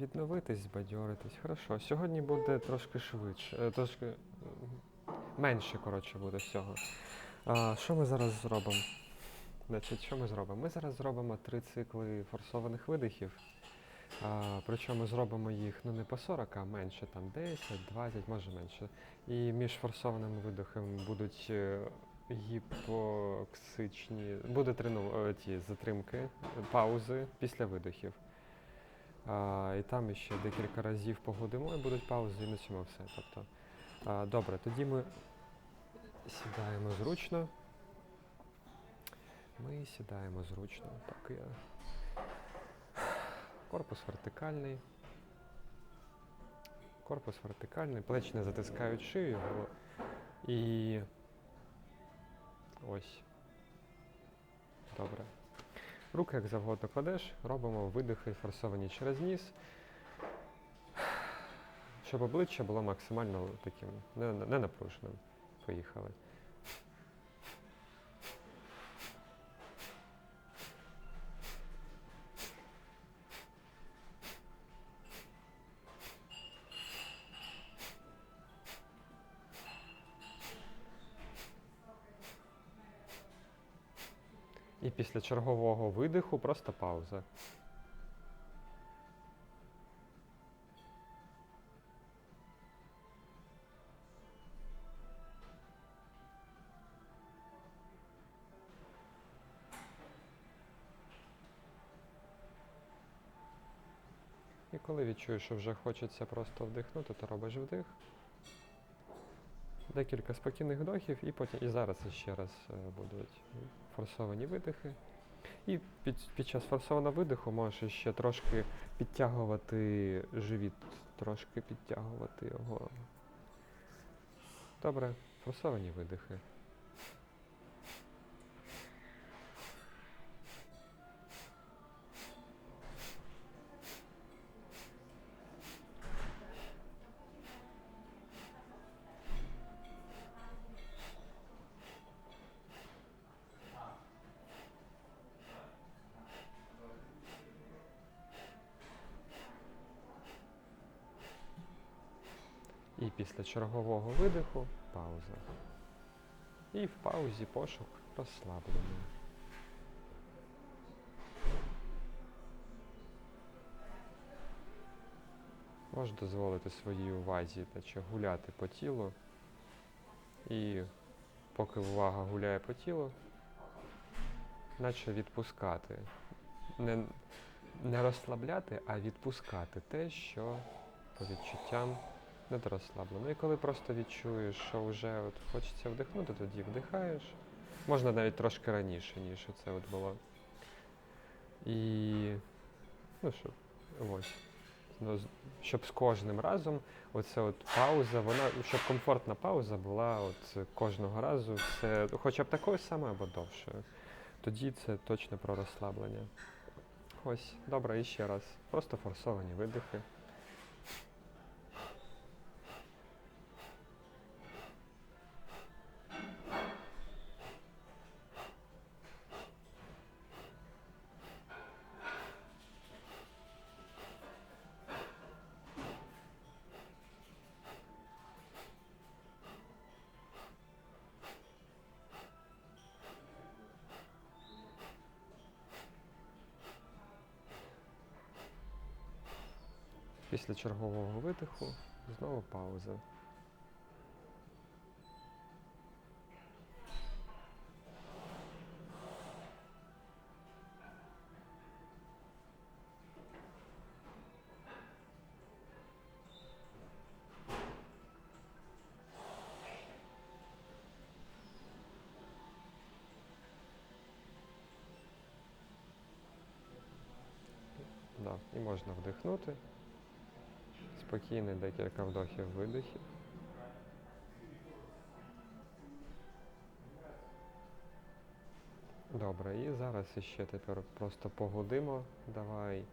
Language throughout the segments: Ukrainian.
відновитись, збадьоритись. Хорошо. Сьогодні буде трошки швидше, е, трошки менше, коротше, буде всього. А, що ми зараз зробимо? Значить, що ми зробимо? Ми зараз зробимо три цикли форсованих видихів. А, причому зробимо їх ну не по 40, а менше, там 10, 20, може менше. І між форсованими видихами будуть е, гіпоксичні, буде трену, е, затримки, паузи після видихів. А, і там ще декілька разів погодимо і будуть паузи, і на цьому все. Тобто, а, добре, тоді ми сідаємо зручно. Ми сідаємо зручно. Так, я. Корпус вертикальний. Корпус вертикальний, плечі не затискають шию. І. Ось. Добре. Руки як завгодно кладеш, робимо видихи форсовані через ніс. Щоб обличчя було максимально таким не, не напруженим. Поїхали. І після чергового видиху просто пауза. І коли відчуєш, що вже хочеться просто вдихнути, то робиш вдих. Декілька спокійних вдохів, і потім і зараз ще раз е, будуть форсовані видихи. І під, під час форсованого видиху можеш ще трошки підтягувати живіт, трошки підтягувати його. Добре, форсовані видихи. І після чергового видиху пауза. І в паузі пошук розслаблення. Можеш дозволити своїй увазі наче гуляти по тілу. І поки увага гуляє по тілу, наче відпускати. Не, не розслабляти, а відпускати те, що по відчуттям недорозслаблено. І коли просто відчуєш, що вже от хочеться вдихнути, тоді вдихаєш. Можна навіть трошки раніше, ніж це от було. І ну що, ось. Ну, щоб з кожним разом оця от пауза, вона, щоб комфортна пауза була от кожного разу, це хоча б такою самою або довшою. Тоді це точно про розслаблення. Ось, добре, і ще раз. Просто форсовані видихи. Після чергового видиху знову пауза. Да, і можна вдихнути. Спокійний декілька вдохів, видихів. Добре, і зараз іще тепер просто погудимо. Давай.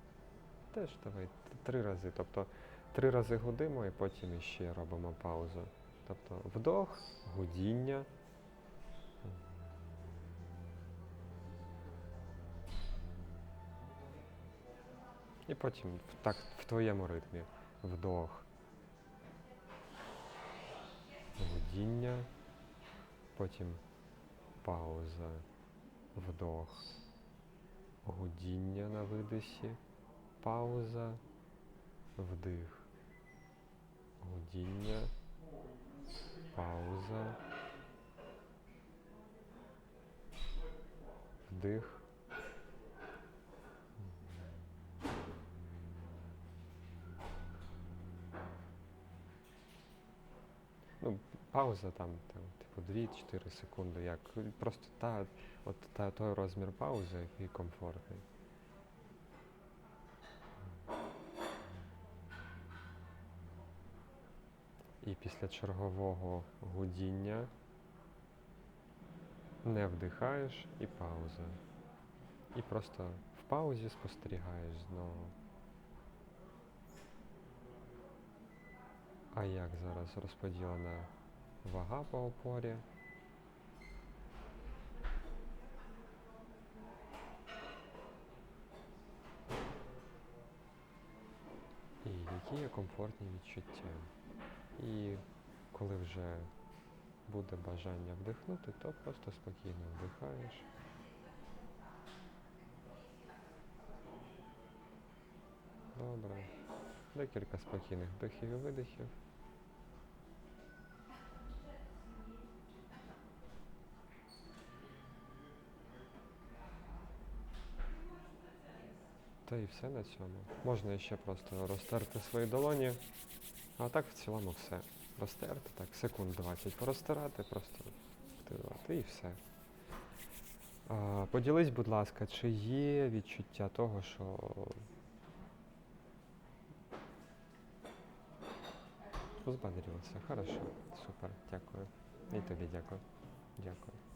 Теж давай три рази. Тобто три рази гудимо і потім іще робимо паузу. Тобто вдох, гудіння. І потім так, в твоєму ритмі. Вдох. Гудіння. Потім пауза. Вдох. Гудіння на видисі. Пауза. Вдих. Гудіння. Пауза. Вдих. Ну, пауза там, там типу 2-4 секунди, як просто та, от та, той розмір паузи, який комфортний. І після чергового гудіння не вдихаєш і пауза. І просто в паузі спостерігаєш знову. А як зараз розподілена вага по опорі? І які є комфортні відчуття? І коли вже буде бажання вдихнути, то просто спокійно вдихаєш. Добре. Декілька спокійних вдихів і видихів. Та і все на цьому. Можна ще просто розтерти свої долоні. А так в цілому все. Розтерти, так, секунд 20 порозтирати, просто активувати і все. А, поділись, будь ласка, чи є відчуття того, що Взбадрилася. Хорошо. Супер. Дякую. І тобі дякую. Дякую.